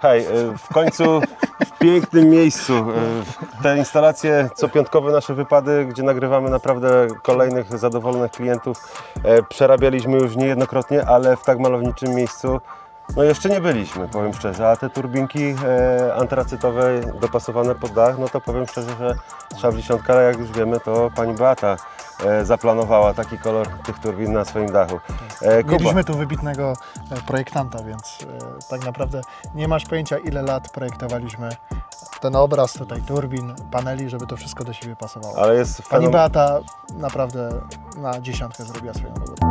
Hej, y, w końcu w pięknym miejscu. y, Te instalacje, co piątkowe nasze wypady, gdzie nagrywamy naprawdę kolejnych zadowolonych klientów, e, przerabialiśmy już niejednokrotnie, ale w tak malowniczym miejscu no jeszcze nie byliśmy, powiem szczerze. A te turbinki e, antracytowe dopasowane pod dach, no to powiem szczerze, że strzał w dziesiątkę, ale jak już wiemy, to pani Beata e, zaplanowała taki kolor tych turbin na swoim dachu. E, Kuba. Mieliśmy tu wybitnego e, projektanta, więc e, tak naprawdę nie masz pojęcia ile lat projektowaliśmy ten obraz tutaj turbin, paneli, żeby to wszystko do siebie pasowało. Ale jest Pani fenom- Beata naprawdę na dziesiątkę zrobiła swoją robotę.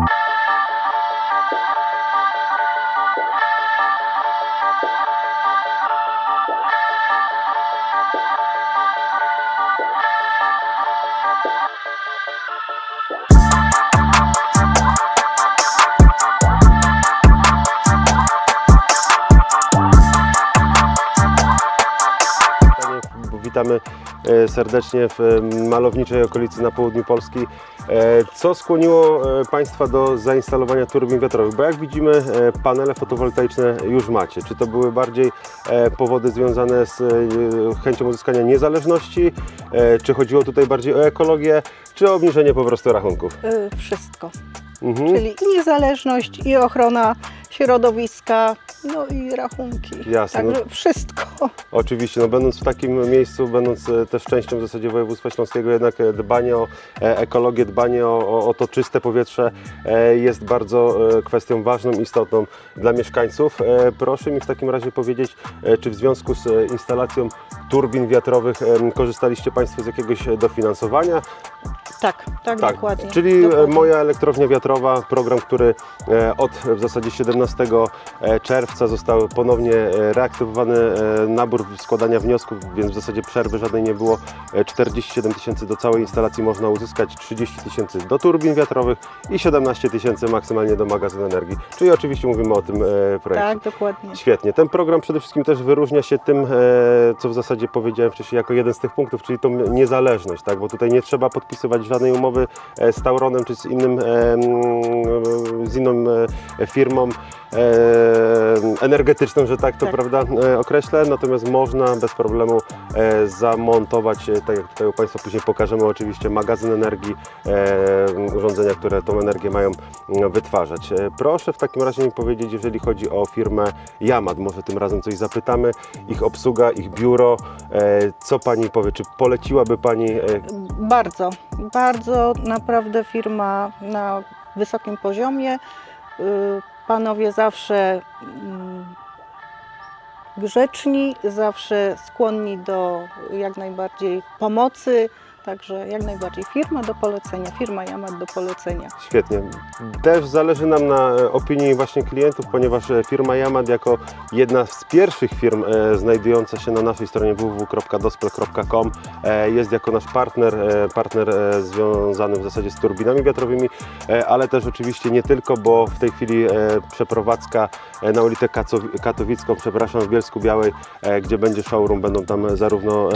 Witamy e, serdecznie w malowniczej okolicy na południu Polski. E, Co skłoniło e, Państwa do zainstalowania turbin wiatrowych? Bo jak widzimy, panele fotowoltaiczne już macie. Czy to były bardziej powody związane z chęcią uzyskania niezależności? Czy chodziło tutaj bardziej o ekologię, czy o obniżenie po prostu rachunków? Wszystko. Mhm. Czyli i niezależność, i ochrona środowiska, no i rachunki. Jasne, no- Także wszystko. Oczywiście, no będąc w takim miejscu, będąc e, też częścią w zasadzie województwa śląskiego, jednak e, dbanie o e, ekologię, dbanie o, o, to czyste powietrze jest bardzo kwestią ważną, istotną dla mieszkańców. Proszę mi w takim razie powiedzieć, czy w związku z instalacją turbin wiatrowych korzystaliście Państwo z jakiegoś dofinansowania? Tak, tak, dokładnie. Czyli dokładnie. moja elektrownia wiatrowa, program, który od w zasadzie 17 e, czerwca został ponownie e, reaktywowany e, nabór składania wniosków, więc w zasadzie przerwy żadnej nie było. E, 47 tysięcy do całej instalacji można uzyskać, 30 tysięcy do turbin wiatrowych i 17 tysięcy maksymalnie do magazynu energii. Czyli oczywiście mówimy o tym e, projekcie. Tak, dokładnie. Świetnie. Ten program przede wszystkim też wyróżnia się tym, e, co w zasadzie powiedziałem wcześniej, jako jeden z tych punktów, czyli tą niezależność, tak? bo tutaj nie trzeba podpisywać żadnej umowy e, z Tauronem czy z innym, e, mm, z inną e, firmą e, energetyczną, że tak to Tak. prawda e, określę, natomiast można bez problemu e, zamontować, e, tak jak tutaj u Państwa później pokażemy, oczywiście magazyn energii, e, urządzenia, które tą energię mają mm, wytwarzać. E, Proszę w takim razie mi powiedzieć, jeżeli chodzi o firmę Yamad, może tym razem coś zapytamy, ich obsługa, ich biuro, e, co Pani powie, czy poleciłaby Pani e, Bardzo, bardzo naprawdę firma na wysokim poziomie. Y, Panowie zawsze mm, grzeczni, zawsze skłonni do jak najbardziej pomocy. Także jak najbardziej firma do polecenia, firma Yamat do polecenia. Świetnie. Też zależy nam na e, opinii właśnie klientów, ponieważ e, firma Yamad jako jedna z pierwszych firm e, znajdująca się na naszej stronie www.dospel.com jest jako nasz partner, partner związany w zasadzie z turbinami wiatrowymi, ale też oczywiście nie tylko, bo w tej chwili przeprowadzka na ulicę Katowicką, przepraszam, w Bielsku Białej, gdzie będzie showroom, będą tam zarówno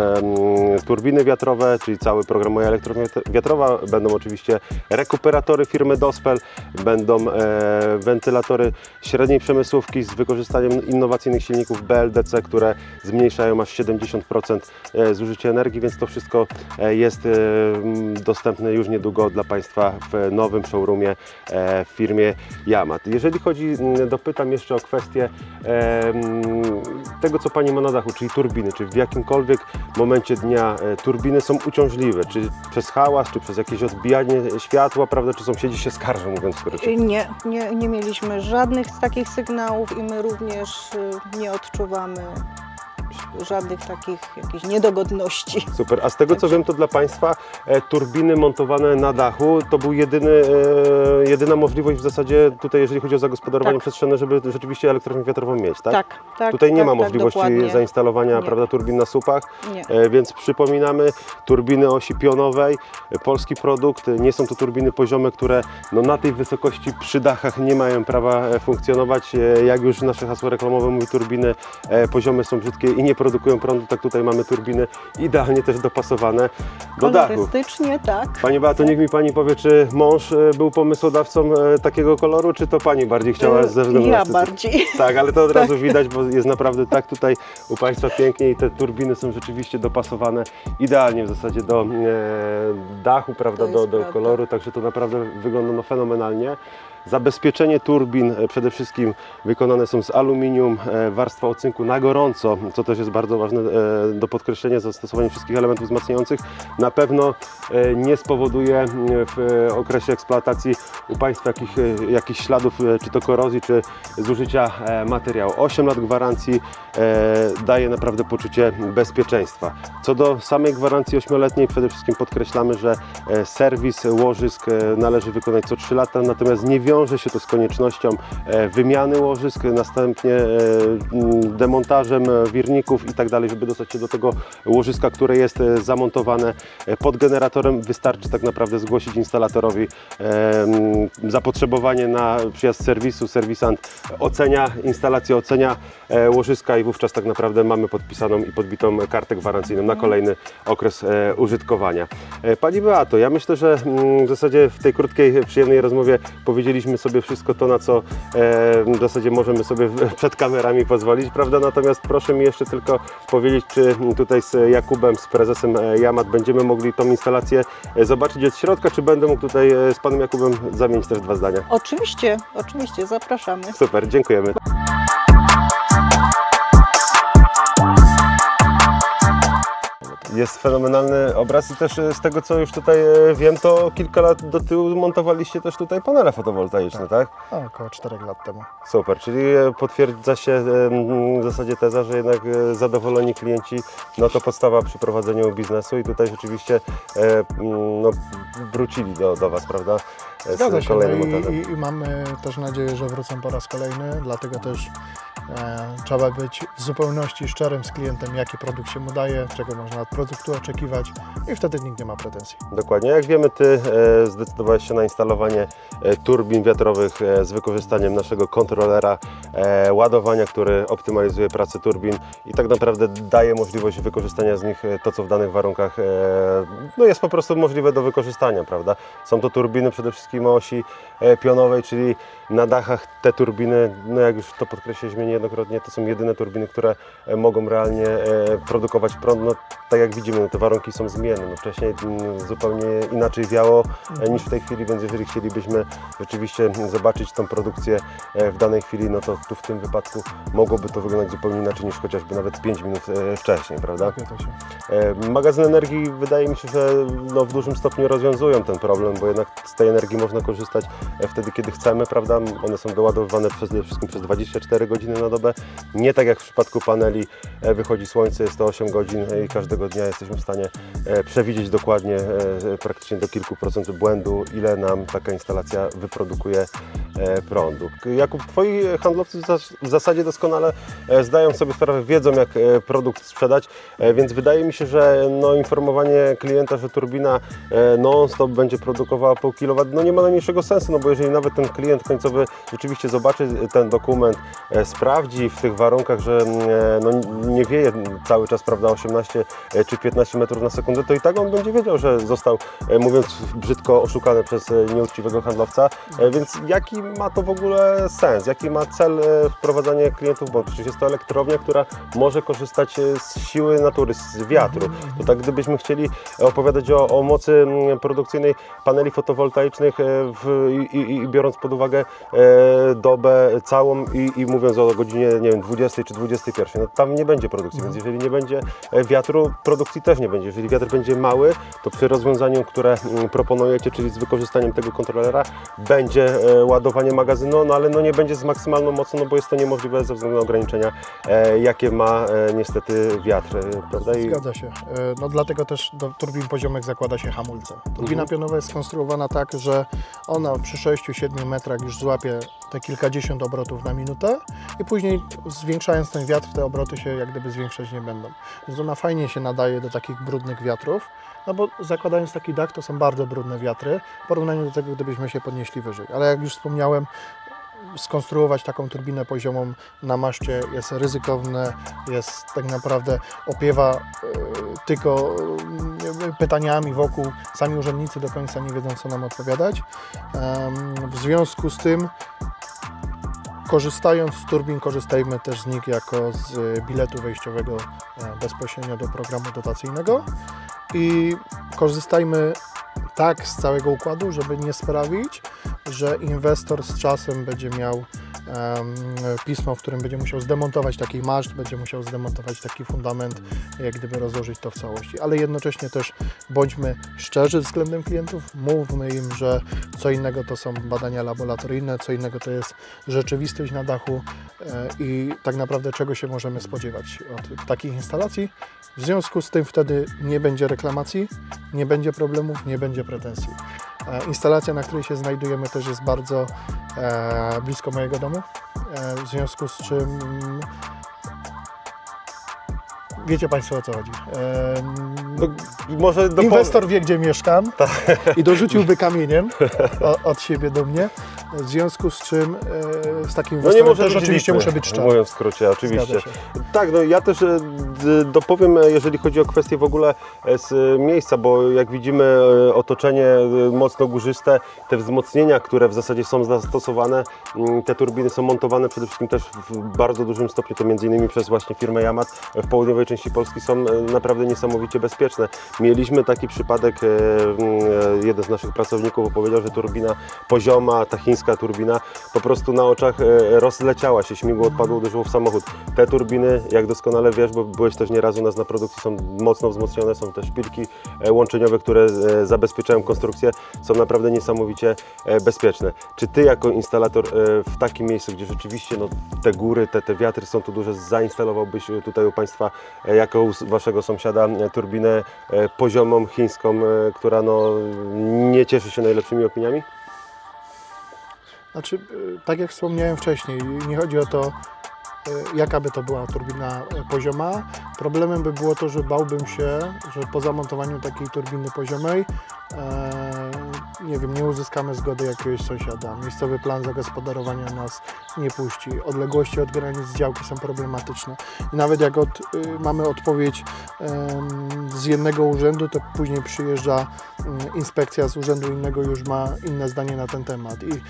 turbiny wiatrowe, czyli cały program Moja Elektrownia Wiatrowa, będą oczywiście rekuperatory firmy Dospel, będą e, wentylatory średniej przemysłówki z wykorzystaniem innowacyjnych silników BLDC, które zmniejszają aż 70% e, zużycie energii, więc to wszystko e, jest e, dostępne już niedługo dla Państwa w nowym showroomie w firmie Yamat. Jeżeli chodzi, dopytam jeszcze o kwestię tego, co Pani ma na dachu, czyli turbiny, czy w jakimkolwiek momencie dnia turbiny są uciążliwe, czy przez hałas, czy przez jakieś odbijanie światła, prawda, czy sąsiedzi się skarżą, mówiąc skrócie. Nie, nie, nie mieliśmy żadnych z takich sygnałów i my również y, nie odczuwamy żadnych takich jakichś niedogodności. Super. A z tego co wiem, to dla Państwa e, turbiny montowane na dachu to był jedyny, e, jedyna możliwość w zasadzie tutaj, jeżeli chodzi o zagospodarowanie Tak. przestrzenne, żeby rzeczywiście elektrownię wiatrową mieć, tak? Tak, tak. Tutaj nie tak, ma tak, możliwości dokładnie. zainstalowania Nie. prawda, turbin na słupach, Nie. e, więc przypominamy, turbiny osi pionowej, e, polski produkt, e, nie są to turbiny poziome, które no, na tej wysokości przy dachach nie mają prawa e, funkcjonować. E, Jak już nasze hasło reklamowe mówi, turbiny e, poziome są brzydkie i nie produkują prądu, tak tutaj mamy turbiny idealnie też dopasowane do dachu. Kolorystycznie, tak. Pani Beato, niech mi Pani powie, czy mąż e, był pomysłodawcą e, takiego koloru, czy to Pani bardziej chciała ze względu Ja bardziej. Tak, ale to od razu widać, bo jest naprawdę tak tutaj u Państwa pięknie i te turbiny są rzeczywiście dopasowane idealnie w zasadzie do e, dachu, prawda, do, do prawda. koloru, także to naprawdę wygląda no, fenomenalnie. Zabezpieczenie turbin e, przede wszystkim wykonane są z aluminium, e, warstwa ocynku na gorąco, co też jest bardzo ważne e, do podkreślenia, zastosowanie wszystkich elementów wzmacniających na pewno nie spowoduje w okresie eksploatacji u Państwa jakich, jakichś śladów, czy to korozji, czy zużycia materiału. 8 lat gwarancji daje naprawdę poczucie bezpieczeństwa. Co do samej gwarancji 8-letniej, przede wszystkim podkreślamy, że serwis łożysk należy wykonać co 3 lata, natomiast nie wiąże się to z koniecznością e, wymiany łożysk, następnie e, demontażem e, wirników i tak dalej, żeby dostać się do tego łożyska, które jest zamontowane pod generatorem. Wystarczy tak naprawdę zgłosić instalatorowi zapotrzebowanie na przyjazd serwisu. Serwisant ocenia instalację, ocenia łożyska i wówczas tak naprawdę mamy podpisaną i podbitą kartę gwarancyjną na kolejny okres użytkowania. Pani Beato, ja myślę, że w zasadzie w tej krótkiej, przyjemnej rozmowie powiedzieliśmy sobie wszystko to, na co e, w zasadzie możemy sobie przed kamerami pozwolić, prawda? Natomiast proszę mi jeszcze tylko powiedzieć, czy tutaj z Jakubem, z prezesem e, Jamat będziemy mogli tą instalację e, zobaczyć od środka, czy będę mógł tutaj e, z panem Jakubem zamienić też dwa zdania? Oczywiście, oczywiście, zapraszamy. Super, dziękujemy. Jest fenomenalny obraz i też e, z tego co już tutaj e, wiem, to kilka lat do tyłu montowaliście też tutaj panele fotowoltaiczne, tak? A, około 4 lat temu. Super, czyli e, potwierdza się w zasadzie teza, że jednak zadowoleni klienci, no to podstawa przy prowadzeniu biznesu i tutaj rzeczywiście no, wrócili do, do Was, prawda? E, Zgadza Z się. No kolejnym i, montażem. i, I mamy też nadzieję, że wrócą po raz kolejny, dlatego też trzeba być w zupełności szczerym z klientem, jaki produkt się mu daje, czego można od produktu oczekiwać i wtedy nikt nie ma pretensji. Dokładnie. Jak wiemy, Ty e, zdecydowałeś się na instalowanie e, turbin wiatrowych e, z wykorzystaniem naszego kontrolera e, ładowania, który optymalizuje pracę turbin i tak naprawdę daje możliwość wykorzystania z nich e, to, co w danych warunkach e, no jest po prostu możliwe do wykorzystania, prawda? Są to turbiny przede wszystkim o osi e, pionowej, czyli na dachach te turbiny, no jak już to podkreśliliśmy niejednokrotnie, to są jedyne turbiny, które e, mogą realnie e, produkować prąd. No, tak jak widzimy, no, te warunki są zmienne. No, wcześniej mm, zupełnie inaczej wiało e, niż w tej chwili, więc jeżeli chcielibyśmy rzeczywiście zobaczyć tą produkcję w danej chwili, no to tu w tym wypadku mogłoby to wyglądać zupełnie inaczej niż chociażby nawet 5 minut wcześniej, prawda? Zgadza się. E, Magazyn energii wydaje mi się, że no, w dużym stopniu rozwiązują ten problem, bo jednak z tej energii można korzystać wtedy, kiedy chcemy, prawda? One są doładowywane przede wszystkim przez 24 godziny na dobę. Nie tak jak w przypadku paneli e, wychodzi słońce, jest to 8 godzin i każdego dnia jesteśmy w stanie e, przewidzieć dokładnie, e, praktycznie do kilku procent błędu, ile nam taka instalacja wyprodukuje prądu. Jakub, Twoi handlowcy w zas- w zasadzie doskonale zdają sobie sprawę, wiedzą jak produkt sprzedać, więc wydaje mi się, że no, informowanie klienta, że turbina non-stop będzie produkowała pół kilowatt, no nie ma najmniejszego sensu, no bo jeżeli nawet ten klient końcowy rzeczywiście zobaczy ten dokument, e, sprawdzi w tych warunkach, że mm, e, no, nie wieje cały czas, prawda, 18 e, czy 15 metrów na sekundę, to i tak on będzie wiedział, że został, e, mówiąc brzydko, oszukany przez nieuczciwego handlowca, więc jaki ma to w ogóle sens, jaki ma cel wprowadzanie klientów, bo przecież jest to elektrownia, która może korzystać z siły natury, z wiatru. To tak gdybyśmy chcieli opowiadać o, o mocy mm, produkcyjnej paneli fotowoltaicznych w, i, i, biorąc pod uwagę dobę całą i, i mówiąc o godzinie nie wiem, 20 czy 21, no tam nie będzie produkcji, więc jeżeli nie będzie e, wiatru, produkcji też nie będzie. Jeżeli wiatr będzie mały, to przy rozwiązaniu, które mm, proponujecie, czyli z wykorzystaniem tego kontrolera, będzie e, ładowanie magazynu, no ale no nie będzie z maksymalną mocą, no bo jest to niemożliwe ze względu na ograniczenia, e, jakie ma niestety wiatr, prawda? I Zgadza się. No dlatego też do turbin poziomek zakłada się hamulce. Turbina Mhm. pionowa jest skonstruowana tak, że ona przy 6-7 metrach już złapie te kilkadziesiąt obrotów na minutę i później zwiększając ten wiatr, te obroty się jak gdyby zwiększać nie będą. Więc ona fajnie się nadaje do takich brudnych wiatrów, no bo zakładając taki dach, to są bardzo brudne wiatry w porównaniu do tego, gdybyśmy się podnieśli wyżej. Ale jak już wspomniałem, skonstruować taką turbinę poziomą na maszcie jest ryzykowne, jest tak naprawdę opiewa e, tylko e, pytaniami wokół. Sami urzędnicy do końca nie wiedzą, co nam odpowiadać. Em, W związku z tym Korzystając z turbin, korzystajmy też z nich jako z biletu wejściowego e, bezpośrednio do programu dotacyjnego. I korzystajmy tak z całego układu, żeby nie sprawić, że inwestor z czasem będzie miał pismo, w którym będzie musiał zdemontować taki maszt, będzie musiał zdemontować taki fundament, jak gdyby rozłożyć to w całości. Ale jednocześnie też bądźmy szczerzy względem klientów, mówmy im, że co innego to są badania laboratoryjne, co innego to jest rzeczywistość na dachu e, i tak naprawdę czego się możemy spodziewać od takich instalacji. W związku z tym wtedy nie będzie reklamacji, nie będzie problemów, nie będzie pretensji. E, Instalacja, na której się znajdujemy też jest bardzo e, blisko mojego domu, e, w związku z czym wiecie Państwo o co chodzi. E, No, może do Inwestor wie, gdzie mieszkam i dorzuciłby kamieniem o, od siebie do mnie. W związku z czym e, z takim No nie inwestorem może też oczywiście muszę być szczery. Mówiąc w skrócie, oczywiście. Zgadza. Tak, no ja też e, d- dopowiem, e, jeżeli chodzi o kwestie w ogóle e, z e, miejsca, bo jak widzimy e, otoczenie e, mocno górzyste, te wzmocnienia, które w zasadzie są zastosowane, mm, te turbiny są montowane przede wszystkim też w bardzo dużym stopniu, to między innymi przez właśnie firmę Yamat w południowej części Polski są e, naprawdę niesamowicie bezpieczne. Mieliśmy taki przypadek, e, e, jeden z naszych pracowników opowiedział, że turbina pozioma, ta chińska turbina po prostu na oczach rozleciała się, śmigło odpadło, uderzyło w samochód. Te turbiny, jak doskonale wiesz, bo byłeś też nieraz u nas na produkcji, są mocno wzmocnione, są też szpilki łączeniowe, które zabezpieczają konstrukcję, są naprawdę niesamowicie bezpieczne. Czy Ty jako instalator w takim miejscu, gdzie rzeczywiście no, te góry, te, te wiatry są tu duże, zainstalowałbyś tutaj u Państwa jako u Waszego sąsiada e, turbinę e, poziomą chińską, e, która no, nie cieszy się najlepszymi opiniami? Znaczy, tak jak wspomniałem wcześniej, nie chodzi o to, jaka by to była turbina pozioma. Problemem by było to, że bałbym się, że po zamontowaniu takiej turbiny poziomej e, nie wiem, nie uzyskamy zgody jakiegoś sąsiada. Miejscowy plan zagospodarowania nas nie puści. Odległości od granic działki są problematyczne. I nawet jak od, y, mamy odpowiedź em, z jednego urzędu, to później przyjeżdża mm, inspekcja z urzędu innego, już ma inne zdanie na ten temat. I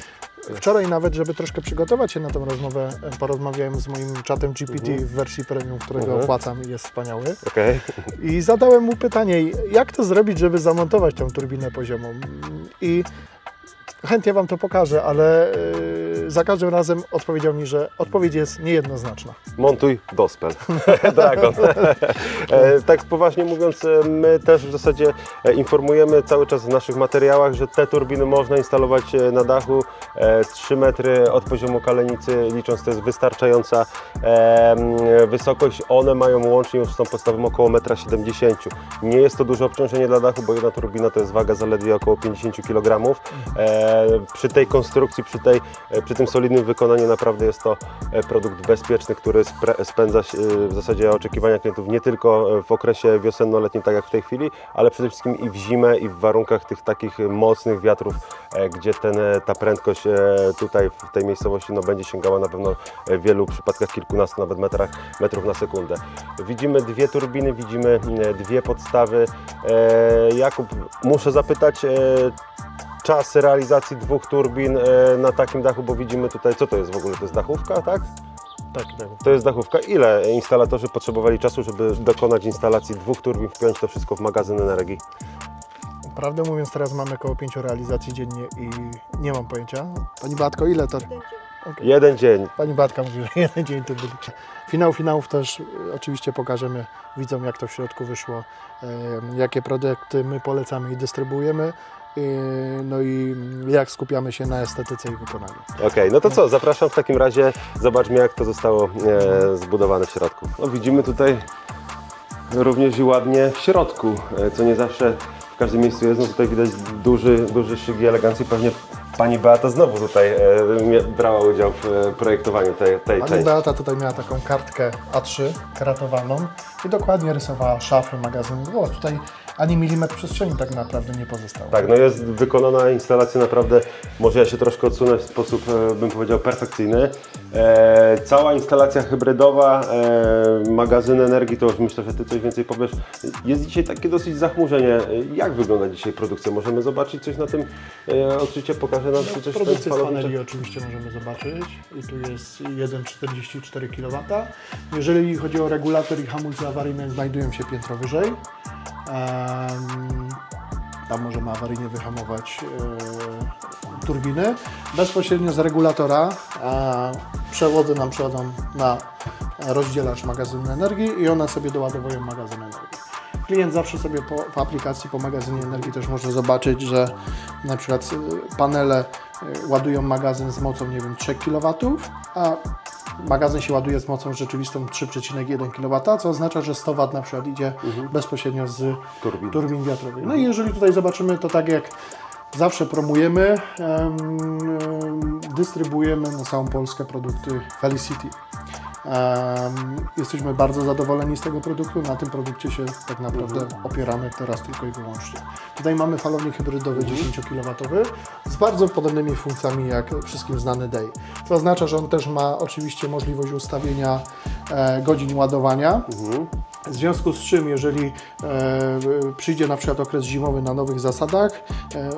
Wczoraj nawet, żeby troszkę przygotować się na tę rozmowę, e, porozmawiałem z moim czatem GPT w wersji premium, którego Mhm. opłacam i jest wspaniały. Okej. I zadałem mu pytanie, jak to zrobić, żeby zamontować tą turbinę poziomą. I chętnie Wam to pokażę, ale e, za każdym razem odpowiedział mi, że odpowiedź jest niejednoznaczna. Montuj Dospel. Dragon. E, tak poważnie mówiąc, e, my też w zasadzie e, informujemy cały czas w naszych materiałach, że te turbiny można instalować na dachu e, 3 metry od poziomu kalenicy, licząc to jest wystarczająca wysokość. One mają łącznie już z tą podstawą około 1,70 m. Nie jest to duże obciążenie dla dachu, bo jedna turbina to jest waga zaledwie około 50 kg. Przy tej konstrukcji, przy, tej, przy tym solidnym wykonaniu naprawdę jest to e, produkt bezpieczny, który spędza e, w zasadzie oczekiwania klientów nie tylko e, w okresie wiosenno-letnim, tak jak w tej chwili, ale przede wszystkim i w zimę i w warunkach tych takich mocnych wiatrów, gdzie ten, ta prędkość tutaj w tej miejscowości no, będzie sięgała na pewno w wielu przypadkach kilkunastu nawet metrach, metrów na sekundę. Widzimy dwie turbiny, widzimy dwie podstawy. Jakub, muszę zapytać, czas realizacji dwóch turbin e, na takim dachu, bo widzimy tutaj, co to jest w ogóle, to jest dachówka, tak? Tak, tak. To jest dachówka. Ile instalatorzy potrzebowali czasu, żeby dokonać instalacji dwóch turbin, wpiąć to wszystko w magazyn energii? Prawdę mówiąc, teraz mamy około pięciu realizacji dziennie i nie mam pojęcia. Pani Batko, ile to? Okej. Jeden dzień. Pani Batka mówi, że jeden dzień to byli. Finał finałów też y, oczywiście pokażemy widzom, jak to w środku wyszło, em, jakie produkty my polecamy i dystrybuujemy, no i jak skupiamy się na estetyce i wykonaniu. Okej, no to co, zapraszam w takim razie, zobaczmy jak to zostało e, zbudowane w środku. No widzimy tutaj również i ładnie w środku, e, co nie zawsze w każdym miejscu jest, no tutaj widać duży, duży szyk i elegancji, pewnie Pani Beata znowu tutaj e, brała udział w e, projektowaniu tej, tej Pani części. Beata tutaj miała taką kartkę A3 kratowaną i dokładnie rysowała szafy, magazyn. Było tutaj ani milimetr przestrzeni tak naprawdę nie pozostało. Tak, no jest wykonana instalacja naprawdę, może ja się troszkę odsunę w sposób, e, bym powiedział, perfekcyjny. E, cała instalacja hybrydowa, e, magazyn energii, to już myślę, że Ty coś więcej powiesz. Jest dzisiaj takie dosyć zachmurzenie. Jak wygląda dzisiaj produkcja? Możemy zobaczyć coś na tym e, odczycie? Pokaże nam czy coś Produkcję z paneli oczywiście możemy zobaczyć i tu jest 1,44 kW. Jeżeli chodzi o regulator i hamulce awaryjne znajdują się piętro wyżej. Tam możemy awaryjnie wyhamować e, turbiny. Bezpośrednio z regulatora e, przewody nam przechodzą na rozdzielacz magazynu energii i one sobie doładowują magazyn energii. Klient zawsze sobie po, w aplikacji po magazynie energii też może zobaczyć, że na przykład y, panele y, ładują magazyn z mocą, nie wiem, 3 kW, a magazyn się ładuje z mocą rzeczywistą 3,1 kW, co oznacza, że 100 W na przykład idzie bezpośrednio z Turbin. turbin wiatrowych. No i jeżeli tutaj zobaczymy, to tak jak zawsze promujemy, em, em, dystrybuujemy na całą Polskę produkty Felicity. Jesteśmy bardzo zadowoleni z tego produktu. Na tym produkcie się tak naprawdę opieramy teraz tylko i wyłącznie. Tutaj mamy falownik hybrydowy 10 kW z bardzo podobnymi funkcjami jak wszystkim znany Day. To oznacza, że on też ma oczywiście możliwość ustawienia e, godzin ładowania. W związku z czym, jeżeli e, przyjdzie na przykład okres zimowy na nowych zasadach, e,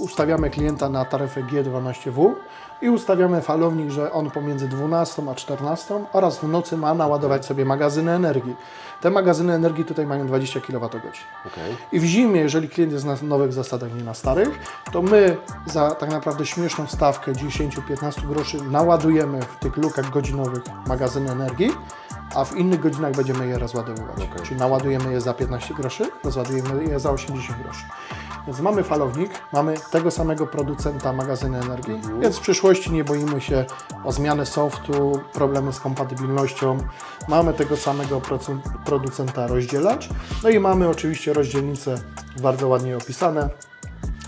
ustawiamy klienta na taryfę G12W i ustawiamy falownik, że on pomiędzy 12 a 14 oraz w nocy ma naładować sobie magazyny energii. Te magazyny energii tutaj mają 20 kWh. Okej. I w zimie, jeżeli klient jest na nowych zasadach, nie na starych, to my za tak naprawdę śmieszną stawkę 10-15 groszy naładujemy w tych lukach godzinowych magazyny energii, a w innych godzinach będziemy je rozładowywać. Okej. Czyli naładujemy je za 15 groszy, rozładujemy je za 80 groszy. Więc mamy falownik, mamy tego samego producenta magazyny energii, więc w przyszłości nie boimy się o zmianę softu, problemy z kompatybilnością. Mamy tego samego producenta rozdzielacz, no i mamy oczywiście rozdzielnice bardzo ładnie opisane.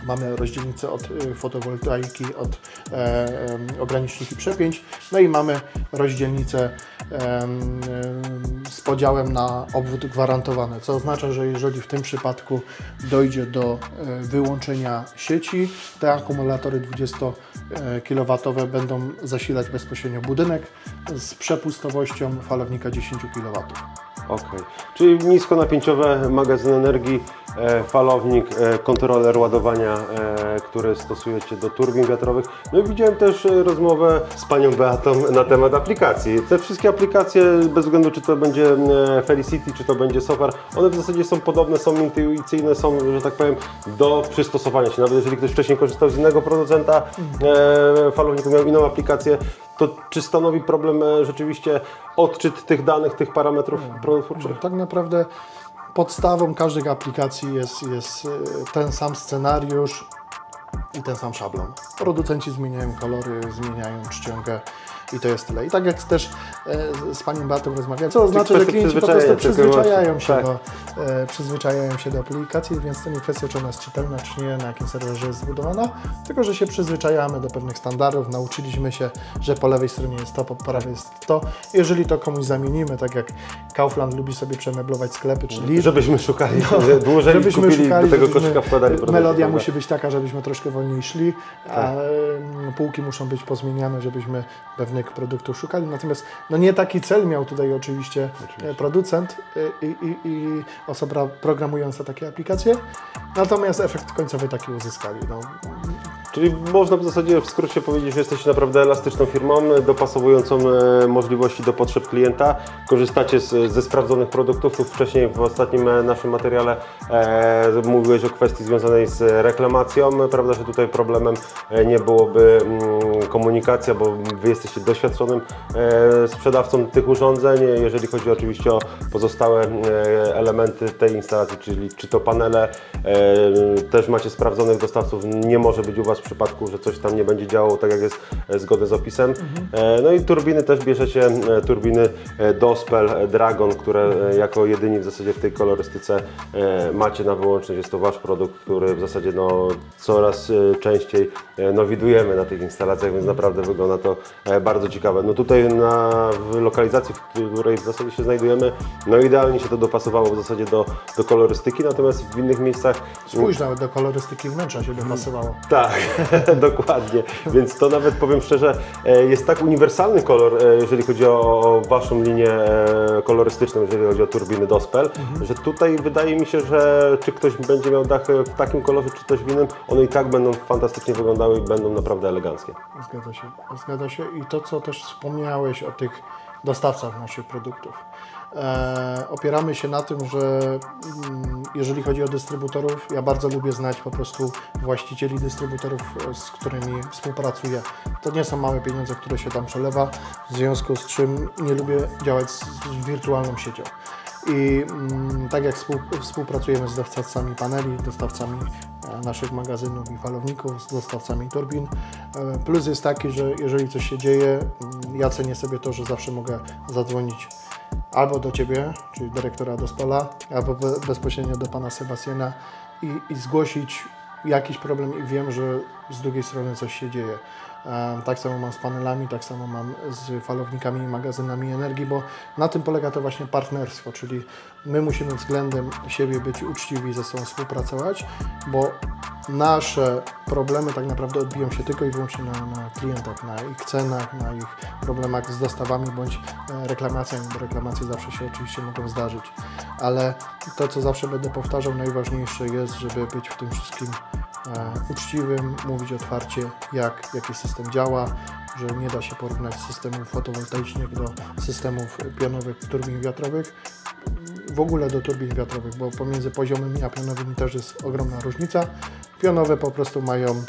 Mamy rozdzielnicę od y, fotowoltaiki, od e, em, ograniczniki przepięć, no i mamy rozdzielnicę z podziałem na obwód gwarantowany, co oznacza, że jeżeli w tym przypadku dojdzie do e, wyłączenia sieci, te akumulatory 20 kW będą zasilać bezpośrednio budynek z przepustowością falownika 10 kW. Okej. Czyli niskonapięciowe magazyn energii, e, falownik, e, kontroler ładowania, e, który stosujecie do turbin wiatrowych. No i widziałem też e, rozmowę z panią Beatą na temat aplikacji. Te wszystkie aplikacje, bez względu czy to będzie e, Felicity, czy to będzie Sofar, one w zasadzie są podobne, są intuicyjne, są, że tak powiem, do przystosowania się. Nawet jeżeli ktoś wcześniej korzystał z innego producenta e, falowniku, miał inną aplikację, to czy stanowi problem e, rzeczywiście odczyt tych danych, tych parametrów protwórczych? Tak naprawdę podstawą każdej aplikacji jest, jest e, ten sam scenariusz i ten sam szablon. Producenci zmieniają kolory, zmieniają czcionkę i to jest tyle. I tak jak też e, z Panią Beatą rozmawiałem, co oznacza, że klienci po prostu przyzwyczajają się, tak. do, e, przyzwyczajają się do aplikacji, więc to nie kwestia, czy ona jest czytelna, czy nie, na jakim serwerze jest zbudowana, tylko że się przyzwyczajamy do pewnych standardów, nauczyliśmy się, że po lewej stronie jest to, po prawej jest to. Jeżeli to komuś zamienimy, tak jak Kaufland lubi sobie przemeblować sklepy, czyli Żebyśmy szukali dłużej No, żebyśmy kupili szukali, do tego koszyka wkładali Melodia musi być taka, żebyśmy troszkę wolniej szli, a Tak. em, półki muszą być pozmieniane, żebyśmy pewnych produktów szukali. Natomiast no nie taki cel miał tutaj oczywiście, e, producent e, i, i, i osoba programująca takie aplikacje, natomiast efekt końcowy taki uzyskali. No, Czyli można w zasadzie w skrócie powiedzieć, że jesteście naprawdę elastyczną firmą, dopasowującą e, możliwości do potrzeb klienta. Korzystacie z, ze sprawdzonych produktów. Tu wcześniej w ostatnim e, naszym materiale e, mówiłeś o kwestii związanej z reklamacją. Prawda, że tutaj problemem e, nie byłoby mm, komunikacja, bo Wy jesteście doświadczonym e, sprzedawcą tych urządzeń. Jeżeli chodzi oczywiście o pozostałe elementy tej instalacji, czyli czy to panele, e, też macie sprawdzonych dostawców, nie może być u Was przypadku, że coś tam nie będzie działało tak jak jest e, zgodne z opisem. E, No i turbiny też bierzecie, e, turbiny Dospel, Dragon, które jako jedyni w zasadzie w tej kolorystyce macie na wyłączność. Jest to Wasz produkt, który w zasadzie no, coraz częściej no, widujemy na tych instalacjach, więc naprawdę wygląda to bardzo ciekawe. No tutaj na, w lokalizacji, w której w zasadzie się znajdujemy, no idealnie się to dopasowało w zasadzie do, do kolorystyki, natomiast w innych miejscach Spójrz nawet do kolorystyki wnętrza się dopasowało. tak, dokładnie. Więc to nawet powiem szczerze, e, jest tak uniwersalny kolor, e, jeżeli chodzi o, Waszą linię e, kolorystyczną, jeżeli chodzi o turbiny Dospel, że tutaj wydaje mi się, że czy ktoś będzie miał dach w takim kolorze, czy też w innym, one i tak będą fantastycznie wyglądały i będą naprawdę eleganckie. Zgadza się, zgadza się. I to, co też wspomniałeś o tych dostawcach naszych produktów. E, opieramy się na tym, że mm, jeżeli chodzi o dystrybutorów, ja bardzo lubię znać po prostu właścicieli dystrybutorów, e, z którymi współpracuję. To nie są małe pieniądze, które się tam przelewa, w związku z czym nie lubię działać z, wirtualną siecią. I mm, tak jak współ, współpracujemy z dostawcami paneli, dostawcami e, naszych magazynów i falowników, z dostawcami turbin, plus jest taki, że jeżeli coś się dzieje, mm, ja cenię sobie to, że zawsze mogę zadzwonić albo do Ciebie, czyli dyrektora Dospela, albo be, bezpośrednio do Pana Sebastiana i, i zgłosić jakiś problem i wiem, że z drugiej strony coś się dzieje. Tak samo mam z panelami, tak samo mam z falownikami i magazynami energii, bo na tym polega to właśnie partnerstwo, czyli my musimy względem siebie być uczciwi i ze sobą współpracować, bo nasze problemy tak naprawdę odbiją się tylko i wyłącznie na, na klientach, na ich cenach, na ich problemach z dostawami bądź e, reklamacjami, bo reklamacje zawsze się oczywiście mogą zdarzyć. Ale to, co zawsze będę powtarzał, najważniejsze jest, żeby być w tym wszystkim e, uczciwym, mówić otwarcie, jak, jaki system działa, że nie da się porównać systemów fotowoltaicznych do systemów pionowych turbin wiatrowych, w ogóle do turbin wiatrowych, bo pomiędzy poziomymi a pionowymi też jest ogromna różnica. Pionowe po prostu mają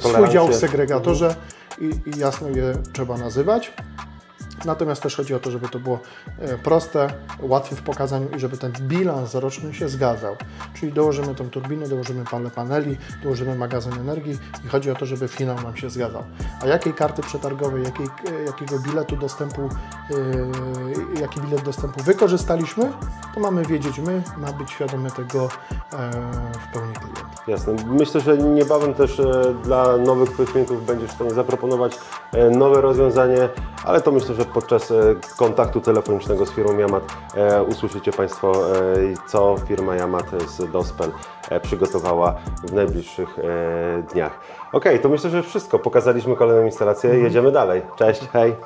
swój dział w segregatorze i, i jasno je trzeba nazywać. Natomiast też chodzi o to, żeby to było e, proste, łatwe w pokazaniu i żeby ten bilans roczny się zgadzał. Czyli dołożymy tą turbinę, dołożymy parę paneli, dołożymy magazyn energii i chodzi o to, żeby finał nam się zgadzał. A jakiej karty przetargowej, jakiej, e, jakiego biletu dostępu, e, jaki bilet dostępu wykorzystaliśmy, to mamy wiedzieć my, ma być świadomy tego e, w pełni klient. Jasne. Myślę, że niebawem też e, dla nowych klientów będziesz w stanie zaproponować e, nowe rozwiązanie, ale to myślę, że podczas kontaktu telefonicznego z firmą Yamat usłyszycie Państwo, co firma Yamat z Dospel przygotowała w najbliższych dniach. Ok, to myślę, że wszystko. Pokazaliśmy kolejną instalację. Jedziemy dalej. Cześć, hej.